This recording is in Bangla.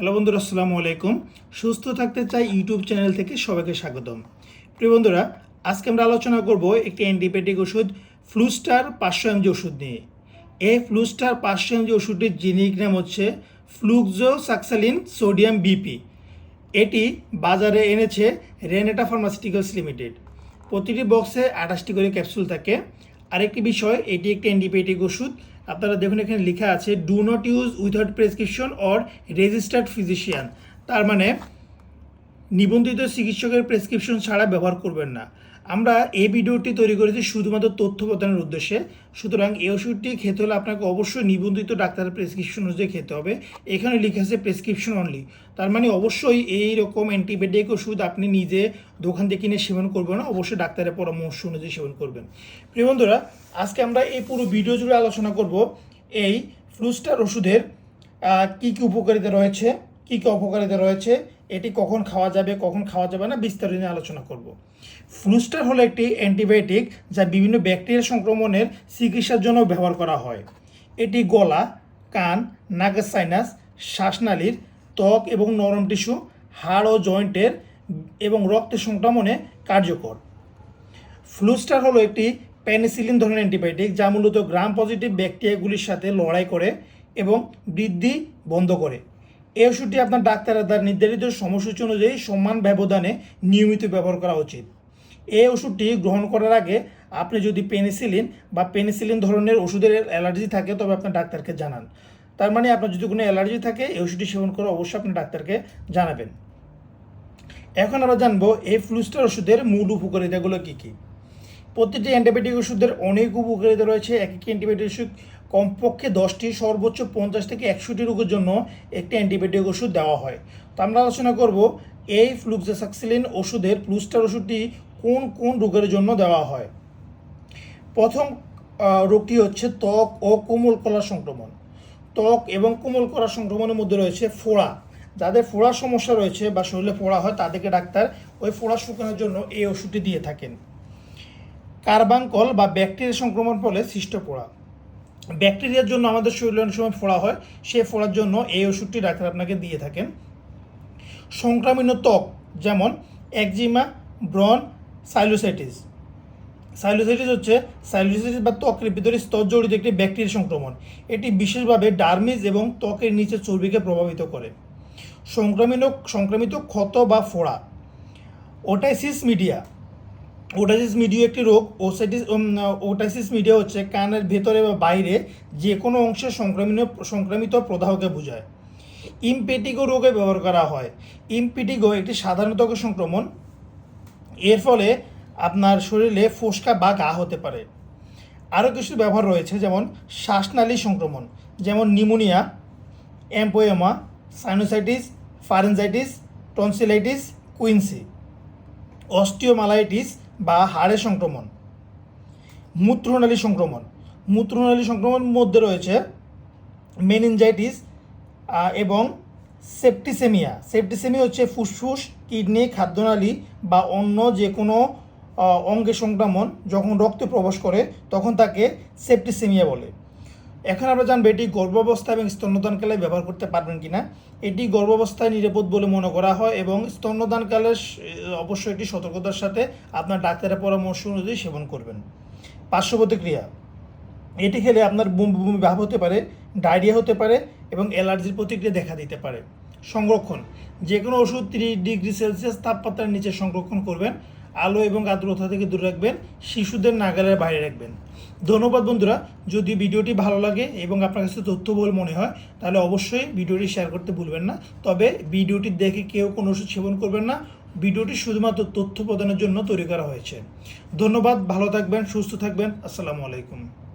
হ্যালো বন্ধুরা, আসসালামু আলাইকুম। সুস্থ থাকতে চাই ইউটিউব চ্যানেল থেকে সবাইকে স্বাগতম। প্রিয় বন্ধুরা, আজকে আমরা আলোচনা করব একটি অ্যান্টিবায়োটিক ওষুধ, ফ্লুস্টার পাঁচশো এমজি ওষুধ নিয়ে। এই ফ্লুস্টার পাঁচশো এমজি ওষুধটির জেনিক নাম হচ্ছে ফ্লুকজো সাক্সালিন সোডিয়াম বিপি। এটি বাজারে এনেছে রেনেটা ফার্মাসিউটিক্যালস লিমিটেড। প্রতিটি বক্সে আঠাশটি করে ক্যাপসুল থাকে। আরেকটি বিষয়, এটি একটি অ্যান্টিবায়োটিক ওষুধ আপনারা দেখুন এখানে লেখা আছে do not use without prescription or registered physician তার মানে নিবন্ধিত চিকিৎসকের প্রেসক্রিপশন ছাড়া ব্যবহার করবেন না। আমরা এই ভিডিওটি তৈরি করেছি শুধুমাত্র তথ্য প্রদানের উদ্দেশ্যে। সুতরাং এই ওষুধটি খেতে হলে আপনাকে অবশ্যই নিবন্ধিত ডাক্তারের প্রেসক্রিপশন অনুযায়ী খেতে হবে। এখানে লিখে আছে প্রেসক্রিপশন অনলি তার মানে অবশ্যই এই রকম অ্যান্টিবায়োটিক ওষুধ আপনি নিজে দোকান থেকে কিনে সেবন করবেন না, অবশ্যই ডাক্তারের পরামর্শ অনুযায়ী সেবন করবেন। প্রিয় বন্ধুরা, আজকে আমরা এই পুরো ভিডিও জুড়ে আলোচনা করব এই ফ্লুস্টার ওষুধের কি কি উপকারিতা রয়েছে, কি কি অপকারিতা রয়েছে এটি কখন খাওয়া যাবে, কখন খাওয়া যাবে না বিস্তারিত নিয়ে আলোচনা করব। ফ্লুস্টার হলো একটি অ্যান্টিবায়োটিক যা বিভিন্ন ব্যাকটেরিয়া সংক্রমণের চিকিৎসার জন্য ব্যবহার করা হয়। এটি গলা, কান, নাকের সাইনাস শ্বাসনালীর, ত্বক এবং নরম টিস্যু, হাড় ও জয়েন্টের এবং রক্তের সংক্রমণে কার্যকর। ফ্লুস্টার হলো একটি পেনিসিলিন ধরনের অ্যান্টিবায়োটিক যা মূলত গ্রাম পজিটিভ ব্যাকটেরিয়াগুলির সাথে লড়াই করে এবং বৃদ্ধি বন্ধ করে। এই ওষুধটি আপনার ডাক্তারের দ্বারা নির্ধারিত সময়সূচি অনুযায়ী সমান ব্যবধানে নিয়মিত ব্যবহার করা উচিত। এই ওষুধটি গ্রহণ করার আগে আপনি যদি পেনিসিলিন বা পেনিসিলিন ধরনের ওষুধের অ্যালার্জি থাকে, তবে আপনার ডাক্তারকে জানান। তার মানে আপনার যদি কোনো অ্যালার্জি থাকে, এই ওষুধটি সেবন করে অবশ্যই আপনার ডাক্তারকে জানাবেন। এখন আমরা জানব এই ফ্লুস্টার ওষুধের মূল উপকারিতাগুলো কী কী? প্রতিটি অ্যান্টিবায়োটিক ওষুধের অনেক উপকারিতা রয়েছে। এক একটি অ্যান্টিবায়োটিক ওষুধ কমপক্ষে দশটি, সর্বোচ্চ পঞ্চাশ থেকে একশোটি রোগের জন্য একটি অ্যান্টিবায়োটিক ওষুধ দেওয়া হয়। তো আমরা আলোচনা করব, এই ফ্লুক্সাসাক্সিলিন ওষুধের প্লুস্টার ওষুধটি কোন কোন রোগের জন্য দেওয়া হয়? প্রথম রোগটি হচ্ছে ত্বক ও কোমল কলা সংক্রমণ। ত্বক এবং কোমল কলা সংক্রমণের মধ্যে রয়েছে ফোড়া। যাদের ফোড়ার সমস্যা রয়েছে বা শরীরে ফোড়া হয়, তাদেরকে ডাক্তার ওই ফোড়া শুকানোর জন্য এই ওষুধটি দিয়ে থাকেন। কার্বাঙ্কল বা ব্যাকটেরিয়া সংক্রমণ ফলে সৃষ্ট ফোড়া ব্যাকটেরিয়ার জন্য আমাদের শরীরে অনেক সময় ফোড়া হয় সেই ফোড়ার জন্য এই ওষুধটি ডাক্তার আপনাকে দিয়ে থাকেন। সংক্রামিত ত্বক যেমন একজিমা, ব্রন, সাইলোসাইটিস। সাইলোসাইটিস হচ্ছে, সাইলোসাইটিস বা ত্বকের ভিতরে স্তর জড়িত একটি ব্যাকটেরিয়া সংক্রমণ। এটি বিশেষভাবে ডার্মিজ এবং ত্বকের নিচে চর্বিকে প্রভাবিত করে। সংক্রামিত সংক্রামিত ক্ষত বা ফোড়া। ওটাইসিস মিডিয়া। ওটাইসিস মিডিয়া একটি রোগ ওসাইটিস ওটাইসিস মিডিয়া হচ্ছে কানের ভেতরে বা বাইরে যে কোনো অংশে সংক্রামিত সংক্রামিত প্রদাহকে বোঝায়। ইমপেটিগো রোগে ব্যবহার করা হয়। ইমপেটিগো একটি সাধারণত সংক্রমণ। এর ফলে আপনার শরীরে ফোসকা বা গা হতে পারে। আরও কিছু ব্যবহার রয়েছে, যেমন শ্বাসনালী সংক্রমণ, যেমন pneumonia empyema sinusitis pharyngitis tonsillitis quinsy. Osteomyelitis বা হাড়ের সংক্রমণ, মূত্রনালী সংক্রমণ মূত্রনালী সংক্রমণ মধ্যে রয়েছে মেনিনজাইটিস এবং সেপ্টিসেমিয়া সেপ্টিসেমিয়া হচ্ছে ফুসফুস, কিডনি, খাদ্যনালী বা অন্য যে কোনো অঙ্গের অঙ্গে সংক্রমণ যখন রক্তে প্রবেশ করে, তখন তাকে সেপ্টিসেমিয়া বলে। এখন আমরা জানব এটি গর্ভাবস্থা এবং স্তন্যদানকালে ব্যবহার করতে পারবেন কিনা। এটি গর্ভাবস্থায় নিরাপদ বলে মনে করা হয় এবং স্তন্যদানকালে অবশ্যই এটি সতর্কতার সাথে আপনার ডাক্তারের পরামর্শ অনুযায়ী সেবন করবেন। পার্শ্ব প্রতিক্রিয়া। এটি খেলে আপনার বুম বুমি ভাব হতে পারে, ডায়রিয়া হতে পারে এবং অ্যালার্জির প্রতিক্রিয়া দেখা দিতে পারে। সংরক্ষণ। যে কোনো ওষুধ তিরিশ ডিগ্রি সেলসিয়াস তাপমাত্রার নিচে সংরক্ষণ করবেন। আলো এবং আর্দ্রতা থেকে দূরে রাখবেন, শিশুদের নাগালের বাইরে রাখবেন। ধন্যবাদ বন্ধুরা, যদি ভিডিওটি ভালো লাগে এবং আপনার কাছে তথ্য তথ্যবহুল মনে হয়, তাহলে অবশ্যই ভিডিওটি শেয়ার করতে ভুলবেন না। তবে ভিডিওটি দেখে কেউ কোনো ওষুধ সেবন করবেন না। ভিডিওটি শুধুমাত্র তথ্য প্রদানের জন্য তৈরি করা হয়েছে। ধন্যবাদ, ভালো থাকবেন, সুস্থ থাকবেন। আসসালামু আলাইকুম।